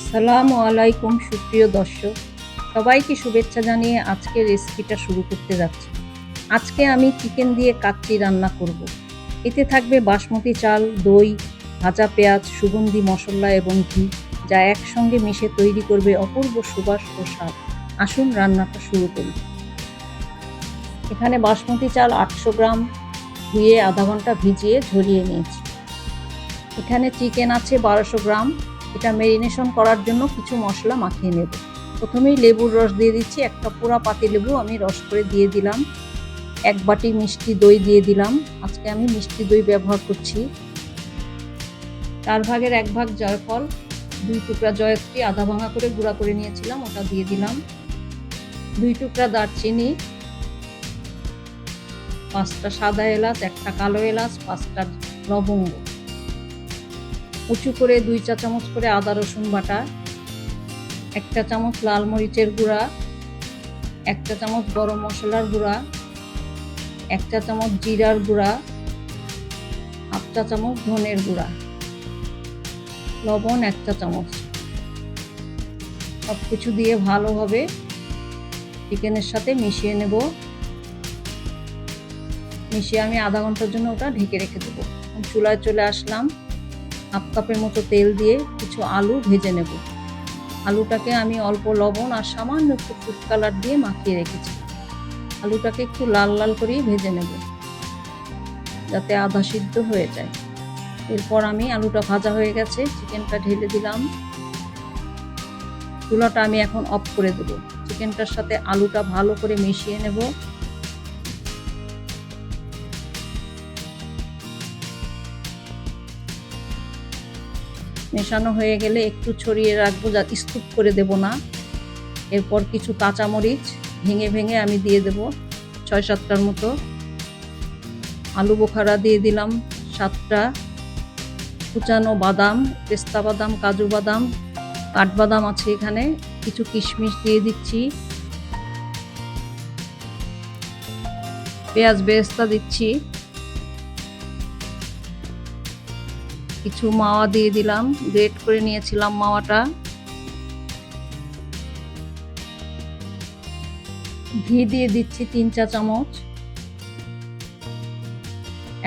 আসসালামু আলাইকুম, সুপ্রিয় দর্শক। সবাইকে শুভেচ্ছা জানিয়ে আজকের রেসিপিটা শুরু করতে যাচ্ছি। আজকে আমি চিকেন দিয়ে কাচ্চি রান্না করব। এতে থাকবে বাসমতি চাল, দই, ভাজা পেঁয়াজ, সুগন্ধি, মশলা এবং ঘি, যা একসঙ্গে মিশে তৈরি করবে অপূর্ব সুবাস ও স্বাদ। আসুন রান্নাটা শুরু করি। এখানে বাসমতি চাল আটশো গ্রাম, ধুয়ে আধা ঘণ্টা ভিজিয়ে ঝরিয়ে নিয়েছি। এখানে চিকেন আছে বারোশো গ্রাম এটা মেরিনেশন করার জন্য কিছু মশলা মাখিয়ে নেব। প্রথমেই লেবুর রস দিয়ে দিচ্ছি, একটা পুরা পাতি লেবু আমি রস করে দিয়ে দিলাম। এক বাটি মিষ্টি দই দিয়ে দিলাম। আজকে আমি মিষ্টি দই ব্যবহার করছি। চার ভাগের এক ভাগ জয়ফল, দুই টুকরা জয়ত্রী, আধা ভাঙা করে গুঁড়া করে নিয়েছিলাম, ওটা দিয়ে দিলাম। দুই টুকরা দারচিনি, পাঁচটা সাদা এলাচ, একটা কালো এলাচ, পাঁচটা লবঙ্গ। উঁচু করে দুই চা চামচ করে আদা, রসুন বাটা একটা চামচ লাল মরিচের গুঁড়া একটা চামচ গরম মশলার গুঁড়া একটা চামচ জিরার গুঁড়া, হাফ চা চামচ ধনের গুঁড়া, লবণ একটা চামচ। সব কিছু দিয়ে ভালোভাবে চিকেনের সাথে মিশিয়ে নেব। মিশিয়ে আমি আধা ঘণ্টার জন্য ওটা ঢেকে রেখে দেবো। চুলায় চলে আসলাম। হাফ কাপের মতো তেল দিয়ে কিছু আলু ভেজে নেব। আলুটাকে আমি অল্প লবণ আর সামান্য একটু ফুড কালার দিয়ে মাখিয়ে রেখেছি। আলুটাকে একটু লাল লাল করেই ভেজে নেব, যাতে আধা সিদ্ধ হয়ে যায়। এরপর আমি আলুটা ভাজা হয়ে গেছে, চিকেনটা ঢেলে দিলাম। চুলাটা আমি এখন অফ করে দেবো। চিকেনটার সাথে আলুটা ভালো করে মিশিয়ে নেব। মেশানো হয়ে গেলে একটু ছড়িয়ে রাখব, যা স্তূপ করে দেব না। এরপর কিছু কাঁচামরিচ ভেঙে ভেঙে আমি দিয়ে দেব ছয় সাতটার মতো। আলু বোখারা দিয়ে দিলাম সাতটা। কুচানো বাদাম, পেস্তা বাদাম, কাজু বাদাম, কাঠবাদাম আছে এখানে। কিছু কিশমিশ দিয়ে দিচ্ছি। পেঁয়াজ বেরেস্তা দিচ্ছি। কিছু মাওয়া দিয়ে দিলাম, গ্রেট করে নিয়েছিলাম মাওয়াটা। ঘি দিয়ে দিচ্ছি তিন চা চামচ।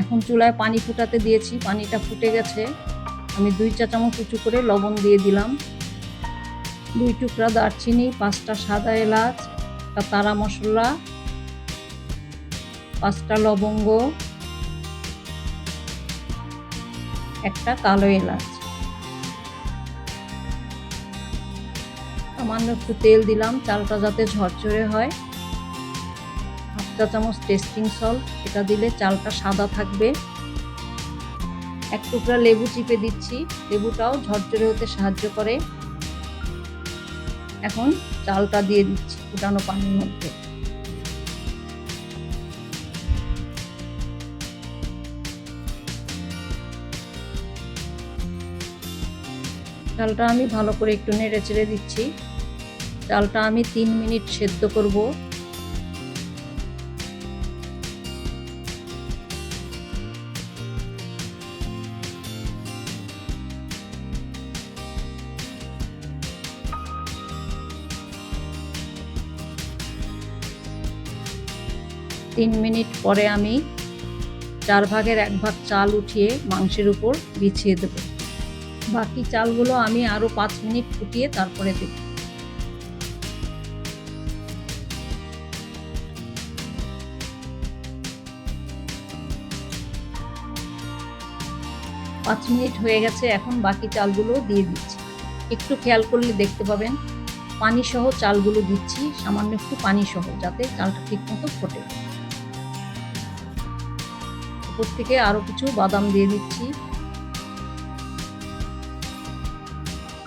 এখন চুলায় পানি ফুটাতে দিয়েছি, পানিটা ফুটে গেছে। আমি দুই চা চামচ উঁচু করে লবণ দিয়ে দিলাম। দুই টুকরা দারচিনি, পাঁচটা সাদা এলাচ তারা মশলা, পাঁচটা লবঙ্গ একটা কালো এলাচ সামান্য একটু তেল দিলাম, চালটা যাতে ঝরঝরে হয়। হাফ চা চামচ টেস্টিং সল্ট, এটা দিলে চালটা সাদা থাকবে। এক টুকরা লেবু চিপে দিচ্ছি, লেবুটাও ঝরঝরে হতে সাহায্য করে। এখন চালটা দিয়ে দিচ্ছি ফুটানো পানির মধ্যে। চালটা আমি ভালো করে একটু নেড়ে চেড়ে দিচ্ছি। চালটা আমি তিন মিনিট সেদ্ধ করব। তিন মিনিট পরে আমি চার ভাগের এক ভাগ চাল উঠিয়ে মাংসের উপর বিছিয়ে দেবো। বাকি চালগুলো আমি আরও পাঁচ মিনিট ফুটিয়ে তারপরে দেব। পাঁচ মিনিট হয়ে গেছে, এখন বাকি চালগুলো দিয়ে দিচ্ছি। একটু খেয়াল করলে দেখতে পাবেন পানি সহ চালগুলো দিচ্ছি, সামান্য একটু পানি সহ যাতে চালটা ঠিক মতো ফোটে। উপর থেকে আরও কিছু বাদাম দিয়ে দিচ্ছি।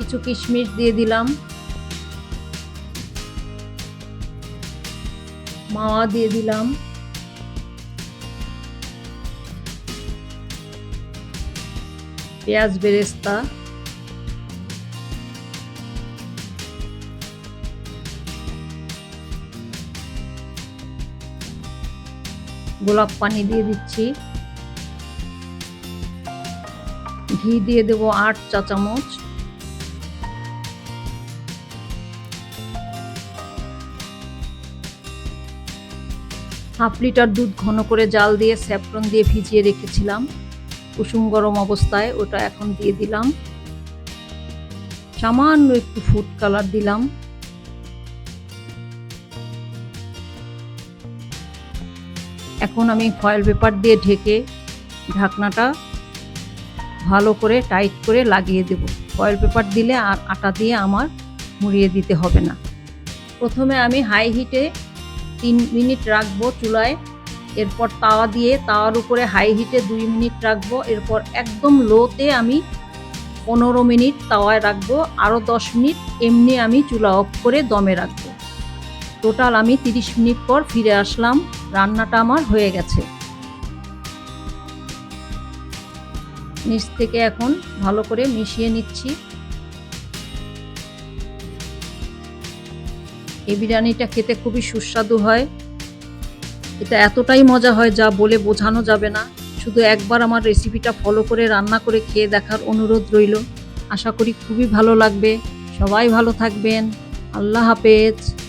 কিছু কিশমিশ দিয়ে দিলাম। মাওয়া দিয়ে দিলাম। পেঁয়াজ বেরেস্তা। গোলাপ পানি দিয়ে দিচ্ছি। ঘি দিয়ে দেবো আট চা চামচ হাফ লিটার দুধ ঘন করে জাল দিয়ে স্যাফরন দিয়ে ভিজিয়ে রেখেছিলাম। কুসুম গরম অবস্থায় ওটা এখন দিয়ে দিলাম। সামান্য একটু ফুড কালার দিলাম। এখন আমি ফয়েল পেপার দিয়ে ঢেকে ঢাকনাটা ভালো করে টাইট করে লাগিয়ে দেব। ফয়েল পেপার দিলে আর আটা দিয়ে আমার মুড়িয়ে দিতে হবে না। প্রথমে আমি হাই হিটে তিন মিনিট রাখব চুলায়। এরপর তাওয়া দিয়ে তাওয়ার উপরে হাই হিটে দুই মিনিট রাখব। এরপর একদম লোতে আমি পনেরো মিনিট তাওয়ায় রাখব। আরও দশ মিনিট এমনি আমি চুলা অফ করে দমে রাখব। টোটাল আমি তিরিশ মিনিট পর ফিরে আসলাম। রান্নাটা আমার হয়ে গেছে। নিচ থেকে এখন ভালো করে মিশিয়ে নিচ্ছি। এই বিরিয়ানিটা খেতে খুবই সুস্বাদু হয়। এটা এতটাই মজা হয় যা বলে বোঝানো যাবে না। শুধু একবার আমার রেসিপিটা ফলো করে, রান্না করে খেয়ে দেখার অনুরোধ রইল। আশা করি খুবই ভালো লাগবে। সবাই ভালো থাকবেন। আল্লাহ হাফেজ।